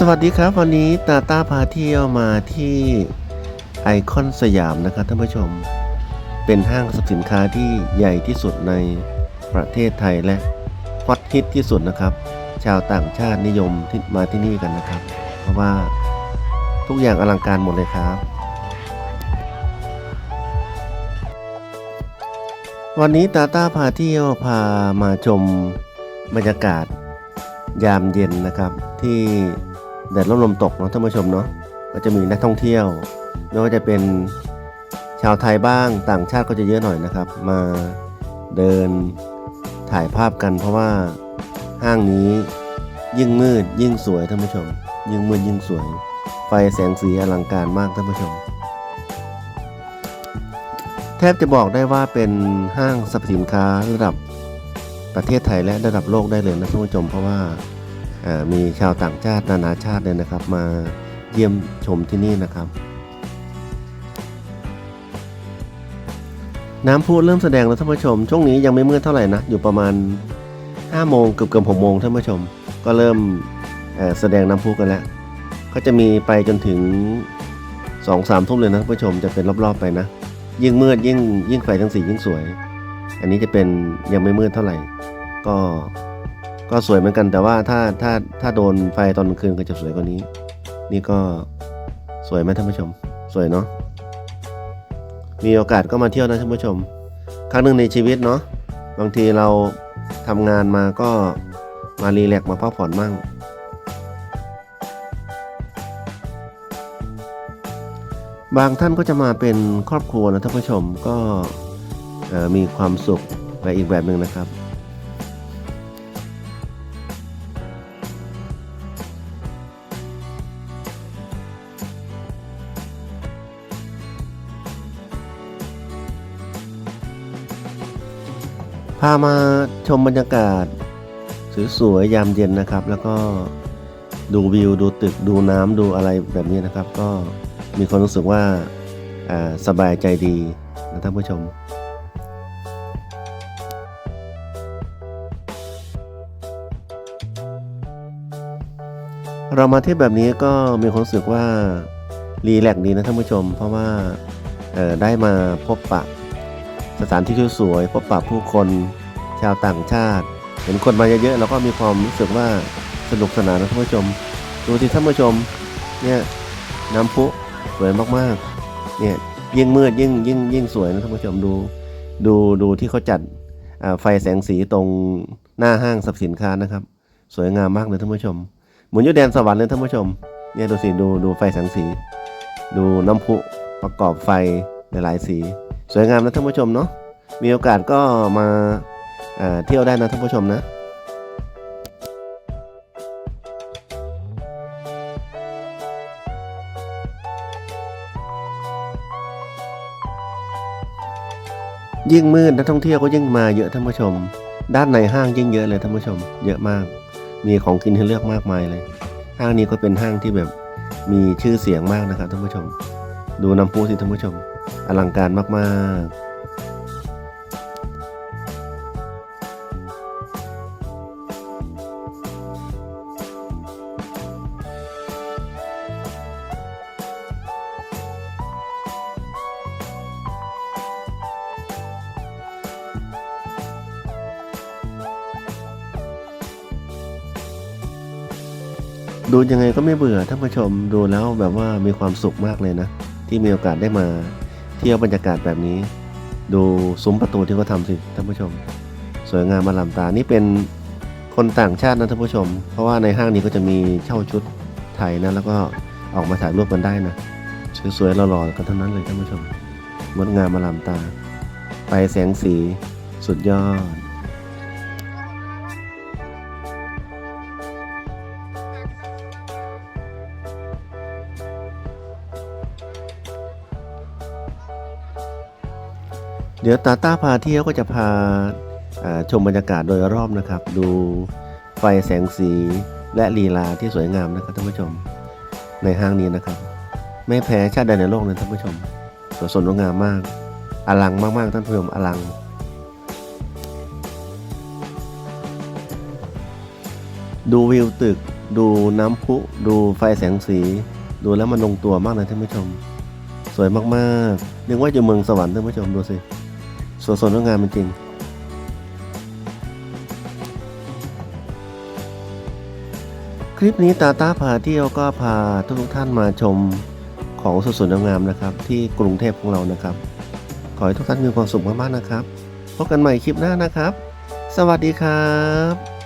สวัสดีครับวันนี้ตาตาพาเที่ยวมาที่ไอคอนสยามนะครับท่านผู้ชม เป็นห้างสรรพสินค้าที่ใหญ่ที่สุดในประเทศไทยและฮอตฮิตที่สุดนะครับ ชาวต่างชาตินิยมที่มาที่นี่กันนะครับ เพราะว่าทุกอย่างอลังการหมดเลยครับ วันนี้ตาตาพาเที่ยวพามาชมบรรยากาศยามเย็นนะครับที่ แดดร่มลมตกเนาะท่านผู้ชมเนาะก็จะมีนักท่องเที่ยวไม่ว่าจะเป็นชาวไทยบ้างต่างชาติก็จะเยอะหน่อยนะครับ มาเดินถ่ายภาพกัน เพราะว่าห้างนี้ยิ่งมืดยิ่งสวยท่านผู้ชม ยิ่งมืดยิ่งสวย ไฟแสงสีอลังการมากท่านผู้ชม แทบจะบอกได้ว่าเป็นห้างสรรพสินค้าระดับประเทศไทยและระดับโลกได้เลยนะท่านผู้ชม เพราะว่า มีชาวต่างชาตินานาชาติเลยนะครับ มาเยี่ยมชมที่นี่นะครับ น้ำพุเริ่มแสดงแล้วท่านผู้ชม ช่วงนี้ยังไม่มืดเท่าไหร่นะ อยู่ประมาณ5โมงเกือบเกือบ6โมงท่านผู้ชม ก็เริ่มแสดงน้ำพุกันแล้ว ก็จะมีไปจนถึง2 3ทุ่มเลยนะท่านผู้ชมจะเป็นรอบๆไปนะ ยิ่งมืดยิ่งยิ่งไฟทั้งสียิ่งสวย อันนี้จะเป็นยังไม่มืดเท่าไหร่ ก็ ก็สวยเหมือนกันแต่ว่าถ้าถ้าถ้าโดนไฟตอนกลางคืนก็จะสวยกว่านี้ นี่ก็สวยไหมท่านผู้ชม สวยเนาะมีโอกาสก็มาเที่ยวนะท่านผู้ชม ครั้งหนึ่งในชีวิตเนาะบางทีเราทำงานมาก็มารีแลกมาพักผ่อนมั่ง บางท่านก็จะมาเป็นครอบครัวนะท่านผู้ชมก็มีความสุขไปอีกแบบหนึ่งนะครับ พามาชมบรรยากาศสวยๆยามเย็นนะครับ แล้วก็ดูวิวดูตึกดูน้ำดูอะไรแบบนี้นะครับ ก็มีความรู้สึกว่าสบายใจดีนะท่านผู้ชมเรามาเที่ยวแบบนี้ก็มีความรู้สึกว่ารีแลกซ์ดีนะท่านผู้ชม เพราะว่าได้มาพบปะ สถานที่สวยๆพบปะผู้คนชาวต่างชาติ เห็นคนมาเยอะๆเราก็มีความรู้สึกว่าสนุกสนานนะท่านผู้ชม ดูที่ท่านผู้ชมเนี่ยน้ำพุสวยมากๆเนี่ยยิ่งมืดยิ่งยิ่งยิ่งสวยนะท่านผู้ชมดูดูดูที่เขาจัดไฟแสงสีตรงหน้าห้างสรรพสินค้านะครับ สวยงามมากเลยท่านผู้ชมเหมือนยู่แดนสวรรค์เลยท่านผู้ชมเนี่ยดูสิดูดูไฟแสงสี ดูน้ำพุประกอบไฟหลายๆสี สวยงามนะท่านผู้ชมเนาะมีโอกาสก็มาเที่ยวได้นะท่านผู้ชมนะยิ่งมืดนักท่องเที่ยวก็ยิ่งมาเยอะท่านผู้ชม ด้านในห้างยิ่งเยอะเลยท่านผู้ชม เยอะมาก มีของกินให้เลือกมากมายเลย ห้างนี้ก็เป็นห้างที่แบบมีชื่อเสียงมากนะครับท่านผู้ชม ดูน้ำพุสิท่านผู้ชม อลังการมาก ๆดูยังไงก็ไม่เบื่อท่านผู้ชมดูแล้วแบบว่ามีความสุขมากเลยนะ ที่มีโอกาสได้มา เที่ยวบรรยากาศแบบนี้ ดูซุ้มประตูที่เขาทำสิท่านผู้ชม สวยงามมาลำตา นี่เป็นคนต่างชาตินะท่านผู้ชม เพราะว่าในห้างนี้ก็จะมีเช่าชุดไทยนะแล้วก็ออกมาถ่ายรูปกันได้นะสวยๆหล่อๆกันทั้งนั้นเลยท่านผู้ชมงดงามมาลำตา ไปแสงสีสุดยอด เดี๋ยวตาต้าพาเที่ยวก็จะพาชมบรรยากาศโดยรอบนะครับ ดูไฟแสงสีและลีลาที่สวยงามนะครับท่านผู้ชม ในห้างนี้นะครับ ไม่แพ้ชาติใดในโลกเลยท่านผู้ชมสวยสดงดงามมาก อลังมากๆท่านผู้ชมอลังดูวิวตึก ดูน้ำพุ ดูไฟแสงสี ดูแล้วมันลงตัวมากเลยท่านผู้ชม สวยมากๆนึกว่าอยู่เมืองสวรรค์ท่านผู้ชมดูสิ สวยสดงดงามจริงคลิปนี้ตาตาพาเที่ยวก็พาทุกท่านมาชมของสวยๆงามๆนะครับ ที่กรุงเทพของเรานะครับ ขอให้ทุกท่านมีความสุขมากๆนะครับ พบกันใหม่คลิปหน้านะครับ สวัสดีครับ